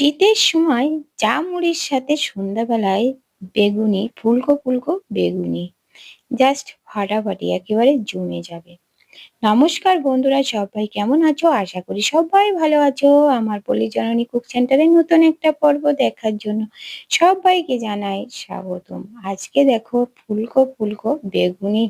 শীতের সময় চা মুড়ির সাথে সন্ধ্যাবেলায় বেগুনি, ফুলকো ফুলকো বেগুনি। জাস্ট ফাটাফাটি, একেবারে জমে যাবে। নমস্কার বন্ধুরা, সবাই কেমন আছো? আশা করি সবাই ভালো আছো। আমার পল্লী জননী কুক সেন্টারের নতুন একটা পর্ব দেখার জন্য সবাইকে জানাই স্বাগতম। আজকে দেখো ফুলকো ফুলকো বেগুনি।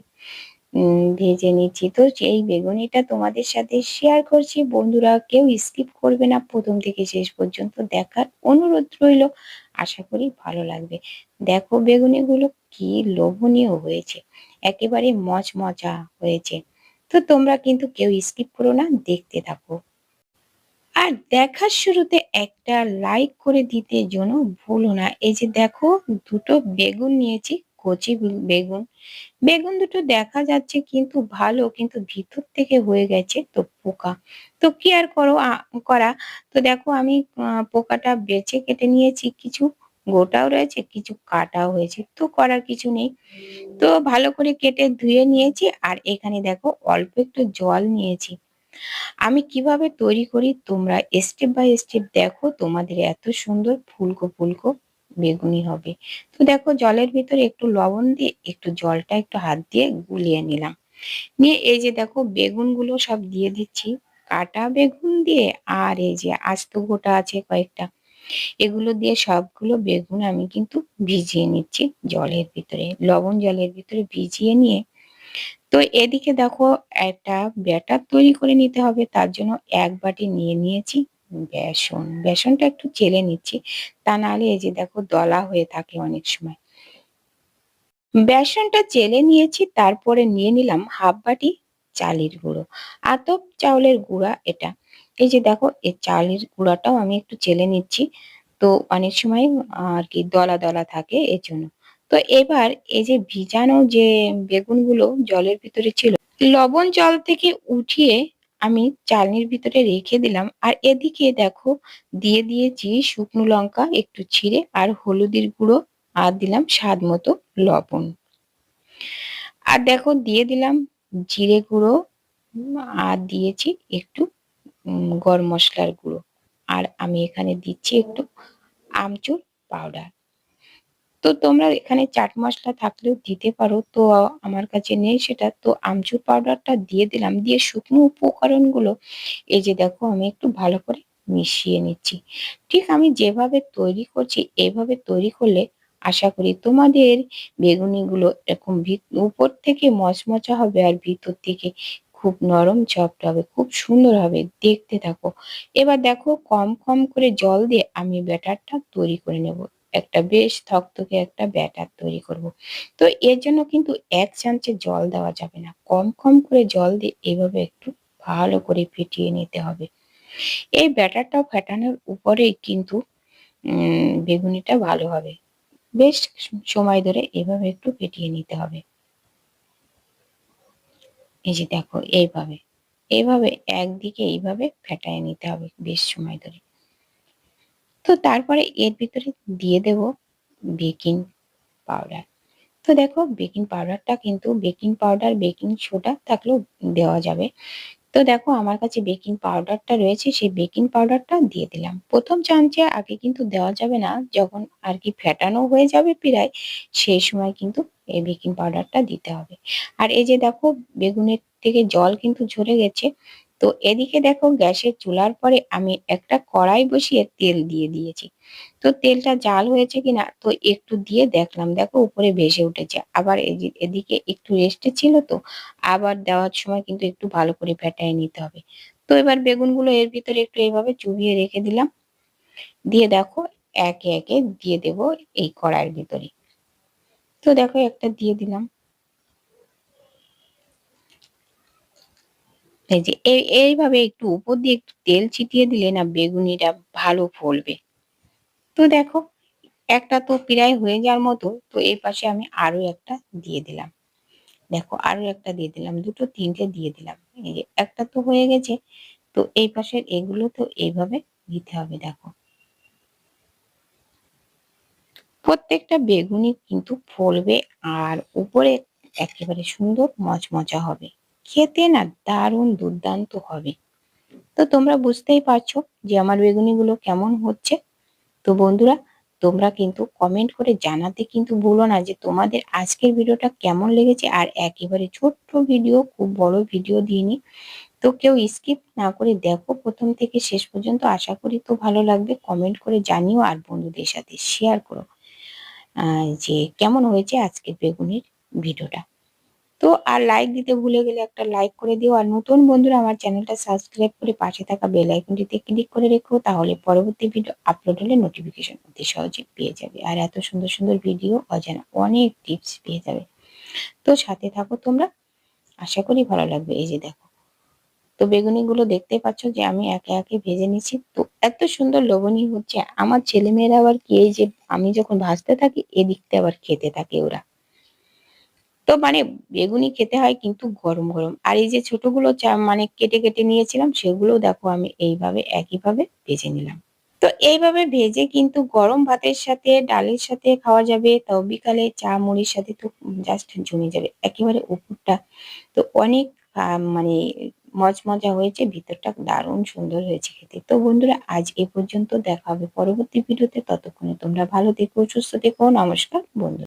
ভেজে নিচ্ছি। তো এই বেগুনিটা তোমাদের সাথে শেয়ার করছি, বন্ধুরা কেউ স্কিপ করবে না প্রথম থেকে শেষ পর্যন্ত দেখার অনুরোধ রইল। আশা করি ভালো লাগবে। দেখো বেগুনিগুলো কি লোভনীয় হয়েছে। একেবারে মচমচা হয়েছে। তো তোমরা কিন্তু কেউ স্কিপ করো না, দেখতে থাকো। আর দেখার শুরুতে একটা লাইক করে দিতে জন্য ভুলো না। এই যে দেখো, দুটো বেগুন নিয়েছি। কচি বেগুন। বেগুন দুটো দেখা যাচ্ছে কিন্তু ভালো, কিন্তু ভিতর থেকে হয়ে গেছে তো পোকা। তো কি আর করো করা? তো দেখো আমি পোকাটা বেছে কেটে নিয়েছি, কিছু গোটাও রয়েছে, কিছু কাটাও হয়েছে, তো করার কিছু নেই। তো ভালো করে কেটে ধুয়ে নিয়েছি আর এখানে দেখো অল্প একটু জল নিয়েছি। আমি কীভাবে তৈরি করি তোমরা স্টেপ বাই স্টেপ দেখো তোমাদের এত সুন্দর ফুলকো ফুলকো বেগুনি হবে। তো দেখো জলের ভিতরে একটু লবণ দিয়ে একটু জলটা একটু হাত দিয়ে গুলিয়ে নিলাম। নিয়ে এই যে দেখো বেগুনগুলো সব দিয়ে দিচ্ছি। কাটা বেগুন দিয়ে আর এই যে আস্ত গোটা আছে কয়েকটা, এগুলো দিয়ে সবগুলো বেগুন আমি কিন্তু ভিজিয়ে নিচ্ছি জলের ভিতরে, লবণ জলের ভিতরে ভিজিয়ে নিয়ে। তো এদিকে দেখো একটা ব্যাটার তৈরি করে নিতে হবে, তার জন্য এক বাটি নিয়ে নিয়েছি। বেসন, বেসনটা একটু চেলে নিচ্ছি। তা নাহলে এই যে দেখো দলা হয়ে থাকে অনেক সময়। বেসনটা চেলে নিয়েছি, তারপরে নিয়ে নিলাম হাফ বাটি চালের গুঁড়ো। আতপ চাউলের গুঁড়া এটা। এই যে দেখো এই চালের গুঁড়াটাও আমি একটু চেলে নিচ্ছি। তো অনেক সময় আর কি দলা দলা থাকে এর জন্য তো এবার এই যে ভিজানো যে বেগুনগুলো জলের ভিতরে ছিল, লবণ জল থেকে উঠিয়ে আমি চালনির ভিতরে রেখে দিলাম। আর এদিকে দেখো, দিয়ে দিয়েছি শুকনো লঙ্কা, একটু ছিঁড়ে আর হলুদের গুঁড়ো আর দিলাম স্বাদ মতো লবণ। আর দেখো, দিয়ে দিলাম জিরে গুঁড়ো আর দিয়েছি একটু গরম মশলার গুঁড়ো। আর আমি এখানে দিচ্ছি একটু আমচুর পাউডার। তো তোমরা এখানে চাট মশলা থাকলেও দিতে পারো। তো আমার কাছে নেই সেটা। তো আমচুর পাউডারটা দিয়ে দিলাম। দিয়ে শুকনো উপকরণগুলো, এই যে দেখো আমি একটু ভালো করে মিশিয়ে নিচ্ছি। ঠিক আমি যেভাবে তৈরি করছি, এভাবে তৈরি করলে আশা করি তোমাদের বেগুনিগুলো এরকম উপর থেকে মচমচা হবে আর ভিতর থেকে খুব নরম চপটা হবে, খুব সুন্দর হবে। দেখতে থাকো। এবার দেখো কম কম করে জল দিয়ে আমি ব্যাটারটা তৈরি করে নেব। একটা বেশ থকথকে একটা ব্যাটার তৈরি করব। তো এর জন্য কিন্তু এক চামচে জল দেওয়া যাবে না। কম কম করে জল দিয়ে এভাবে একটু ভালো করে ফেটিয়ে নিতে হবে। এই ব্যাটারটা ফেটানোর উপরেই কিন্তু বেগুনিটা ভালো হবে। বেশ সময় ধরে এভাবে একটু ফেটিয়ে নিতে হবে। এই যে দেখো, এইভাবে। এইভাবে একদিকে এইভাবে ফেটায় নিতে হবে বেশ সময় ধরে। তো তারপরে এর ভিতরে দিয়ে দেব বেকিং পাউডার তো দেখো বেকিং পাউডারটা কিন্তু বেকিং পাউডার বেকিং সোডা থাকলেও দেওয়া যাবে। তো দেখো আমার কাছে বেকিং পাউডারটা রয়েছে, সেই বেকিং পাউডারটা দিয়ে দিলাম। প্রথম চামচে আগে কিন্তু দেওয়া যাবে না, যখন আর কি ফেটানো হয়ে যাবে প্রায়, সেই সময় কিন্তু এই বেকিং পাউডারটা দিতে হবে। আর এই যে দেখো বেগুনের থেকে জল কিন্তু ঝরে গেছে তো এদিকে দেখো গ্যাসের চুলার পরে আমি একটা কড়াই বসিয়ে তেল দিয়ে দিয়েছি। তো তেলটা জাল হয়েছে কিনা তো একটু দিয়ে দেখলাম, দেখো উপরে ভেসে উঠেছে। আবার এদিকে একটু রেস্টে ছিল তো, আবার দেওয়ার সময় কিন্তু একটু ভালো করে ফেটাই নিতে হবে। তো এবার বেগুনগুলো এর ভিতরে একটু এইভাবে চুবিয়ে রেখে দিলাম। দিয়ে দেখো একে একে দিয়ে দেব এই কড়াইয়ের ভিতরে। তো দেখো একটা দিয়ে দিলাম। এই যে এইভাবে একটু উপর দিয়ে একটু তেল ছিটিয়ে দিলে না বেগুনিটা ভালো ফলবে। তো দেখো, একটা তো প্রায় হয়ে যাওয়ার মতো, তো এই পাশে আমি আরও একটা দিয়ে দিলাম। দেখো আরও একটা দিয়ে দিলাম, দুটো তিনটে দিয়ে দিলাম। এই যে, একটা তো হয়ে গেছে, তো এই পাশের এগুলো তো এইভাবে দিতে হবে, দেখো। প্রত্যেকটা বেগুনি কিন্তু ফলবে আর উপরে একেবারে সুন্দর মচমচা হবে। খেতে না দারুণ দুর্দান্ত হবে। তো তোমরা বুঝতেই পারছ যে আমার বেগুনিগুলো কেমন হচ্ছে। তো বন্ধুরা, তোমরা কিন্তু কমেন্ট করে জানাতে কিন্তু ভুলো না যে তোমাদের আজকের ভিডিওটা কেমন লেগেছে আর একেবারে ছোট্ট ভিডিও, খুব বড় ভিডিও দিইনি। তো কেউ স্কিপ না করে দেখো প্রথম থেকে শেষ পর্যন্ত। আশা করি তো ভালো লাগবে। কমেন্ট করে জানিও আর বন্ধুদের সাথে শেয়ার করো। যে কেমন হয়েছে আজকের বেগুনের ভিডিওটা। তো আর লাইক দিতে ভুলে গেলে একটা লাইক করে দিও। আর নতুন বন্ধুরা আমার চ্যানেলটা সাবস্ক্রাইব করে পাশে থাকা বেল আইকনটিতে ক্লিক করে রেখো, তাহলে পরবর্তী ভিডিও আপলোড হলে নোটিফিকেশন অতি সহজে পেয়ে যাবে। আর এত সুন্দর সুন্দর ভিডিও অজানা অনেক টিপস পেয়ে যাবে। তো সাথে থাকো তোমরা। আশা করি ভালো লাগবে। এই যে দেখো। তো বেগুনিগুলো দেখতে পাচ্ছ যে আমি একে একে ভেজে নিচ্ছি। তো এত সুন্দর লবণী হচ্ছে। আমার ছেলেমেয়েরা আবার কি এই যে আমি যখন ভাজতে থাকি, এদিকতে আবার খেতে থাকে ওরা। তো মানে বেগুনি খেতে হয় কিন্তু গরম গরম। আর এই যে ছোটগুলো চা মানে কেটে কেটে নিয়েছিলাম, সেগুলো দেখো আমি এইভাবে, একইভাবে ভেজে নিলাম। তো এইভাবে ভেজে কিন্তু গরম ভাতের সাথে, ডালের সাথে খাওয়া যাবে, তাও বিকালে চা মুড়ির সাথে তো জাস্ট জমে যাবে, একেবারে উপরটা। তো অনেক মানে মজমজা হয়েছে, ভিতরটা দারুণ সুন্দর হয়েছে খেতে। তো বন্ধুরা, আজ এ পর্যন্ত দেখা হবে পরবর্তী ভিডিওতে, ততক্ষণে তোমরা ভালো থেকো, সুস্থ থেকো, নমস্কার বন্ধু।